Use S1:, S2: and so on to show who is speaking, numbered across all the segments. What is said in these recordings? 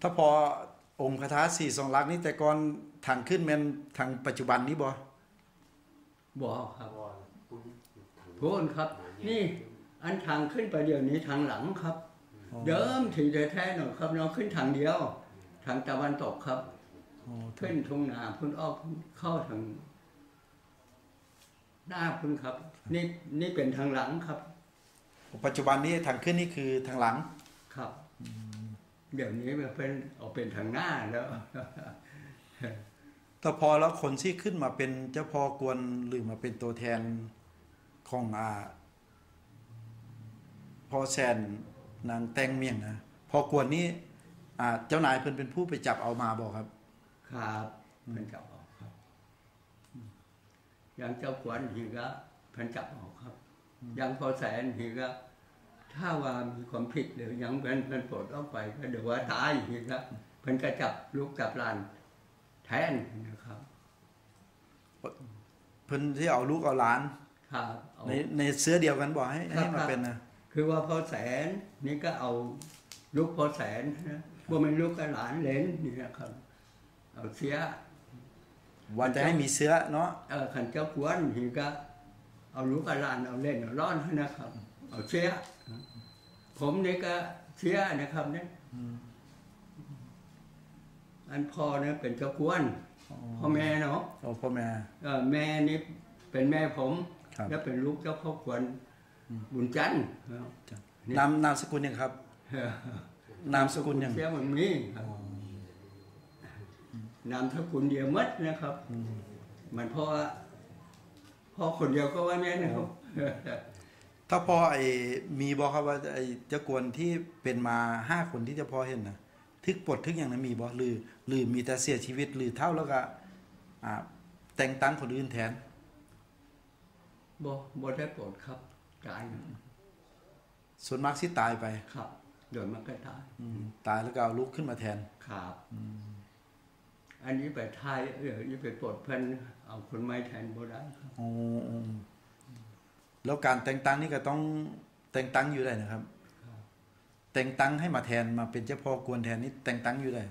S1: ถ้าพอองค์คาถาสี่สองลักษณ์นี่แต่ก่อนทางขึ้นแม่นทางปัจจุบันนี้บ่
S2: บอกครับ
S3: วอนปุ้น
S2: โทษครับ นี่อันทางขึ้นไปเดี๋ยวนี้ทางหลังครับ เดิมทีแท้ๆหน่อยครับเราขึ้นทางเดียว ทางตะวันตกครับ
S1: อ๋อ
S2: ขึ้นทุ่งนาพุ่นออกเข้าทางหน้าพุ่นครับ นี่นี่เป็นทางหลังครับ
S1: ปัจจุบันนี้ทางขึ้นนี่คือทางหลัง
S2: ครับ เดี๋ยวนี้มันเป็นออกเป็นทางหน้าแล้ว
S1: ถ้าพอแล้วคนที่ขึ้นมาเป็นเจ้าพ่อกวนหรือมาเป็นตัวแทนของอ่าพอแซนนางแตงเมียงนะพอกวนนี้อ่าเจ้านายเพิ่นเป็นผู้ไปจับเอามาบอกครับ
S2: ครับเพิ่นจับออกครับอย่างเจ้าขวัญหีก็เพิ่นจับออกครับอย่างพอแสนหีก็ ถ้าว่ามีความผิดหรือยังเพิ่นเพิ่นปลดออกไปก็เดี๋ยวว่าตายหีก็เพิ่นก็จับลูกจับหลานแทนนะครับ
S1: เพิ่นที่เอาลูกเอาหลาน
S2: ครับเอา
S1: ในในเสื้อเดียวกันบอกให้
S2: ครับ
S1: ให้มา
S2: ครับ
S1: เป็นนะ
S2: คือว่าพอแสนนี่ก็เอาลูกพอแสนนะว่ามันลูกกับหลานเหลนนี่นะครับ เอาเสีย
S1: ว่าจะให้มีเสื้อเนาะ
S2: เออขันเจ้าขวนหีก็ เอาลูกกับหลานเอาเล่นเอาร้อนให้นะครับ เอาเสีย ผมนี่ก็เสียนะครับเนี่ยอันพ่อเนี่ยเป็นเจ้าขวนพ่อแม่เนาะ
S1: โอ้พ่อแม่
S2: เออแม่นี่เป็นแม่ผม
S1: ครับ
S2: แล้วเป็นลูกเจ้าพ่อขวนบุญจันทร์เนาะนี่
S1: นามนามสกุลยังครับนามสกุลยัง
S2: เสียมันมีครับนามสกุลเดียวหมัดนะครับมันเพราะว่าพ่อคนเดียวก็ว่าแม่นะครับ
S1: ถ้าพอไอ้มีบอกครับว่าไอ้เจ้ากวนที่เป็นมาห้าคนที่เจะพอเห็นนะทึกปลดทึกอย่างนั้นมีบ่หรือหรือมีแต่เสียชีวิตหรือเท่าแล้วก็อ่าแต่งตั้งคนอื่นแทน
S2: บ่บ่ได้โปรดครับตาย
S1: ส่วนมากสิตายไป
S2: ครับโดยมันก็ตาย
S1: อืมตายแล้วก็เอาลูกขึ้นมาแทน
S2: ครับอันนี้ไปทายเออนี่ไปโปรดเพิ่นเอาคนไม้แทนบ่ได้ครับ
S1: อ๋ออ๋อ แล้วการแต่งตั้งนี่ก็ต้องแต่งตั้งอยู่ได้นะครับ แต่งตั้งให้มาแทนมาเป็นเจ้าพ่อกวนแทนนี่แต่งตั้งอยู่ได้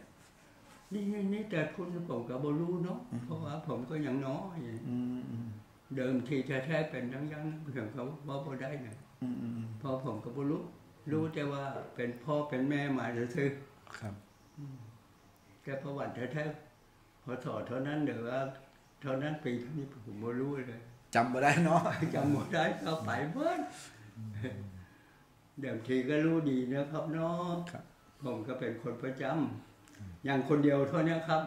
S2: นี่นี่นี่แต่คุณผมก็บ่รู้เนาะเพราะว่าผมก็ยังน้อย
S1: อืมอืม
S2: เดิมทีแท้ๆเป็นทั้งยังเรื่องเขาว่าบ่ได้นะ
S1: อืมอืม
S2: พอผมก็บ่รู้รู้แต่ว่าเป็นพ่อเป็นแม่มาซื่อ
S1: ครับ
S2: ๆแค่ประวัติแท้ๆพอสอเท่านั้นเดี๋ยวว่า เท่านั้นปีเท่านี้ผมบ่รู้เลย
S1: จำมาได้เนาะ
S2: จำบ่ได้ก็ไปเบิดเดิมทีก็รู้ดีนะครับเนาะ
S1: ครับ
S2: ผมก็เป็นคนประจำอย่างคนเดียวเท่านี้ครับ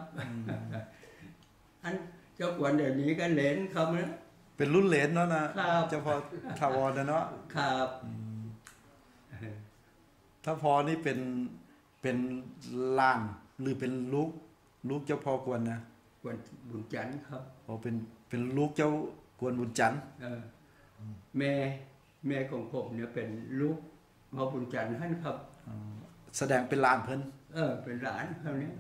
S2: อันเจ้ากวนเดี๋ยวนี้ก็เหลนครับนะ
S1: เป็นรุ่นเหลนเนาะนะครับเจ้าพ่อทาวรนะเนาะ
S2: ครับ
S1: ถ้าพอนี่เป็นเป็นล่างหรือเป็นลูก ลูกเจ้าพ่อกวนนะ
S2: กวนบุญจันทร์ครับ
S1: พอเป็นเป็นลูกเจ้า กวนบุญจันทร์
S2: เออแม่แม่ของผมเนี่ยเป็นลูกพ่อบุญจันทร์ท่านครับ
S1: แสดงเป็นลานเพิ่น
S2: เออ เป็นหลานเขาเนี่ย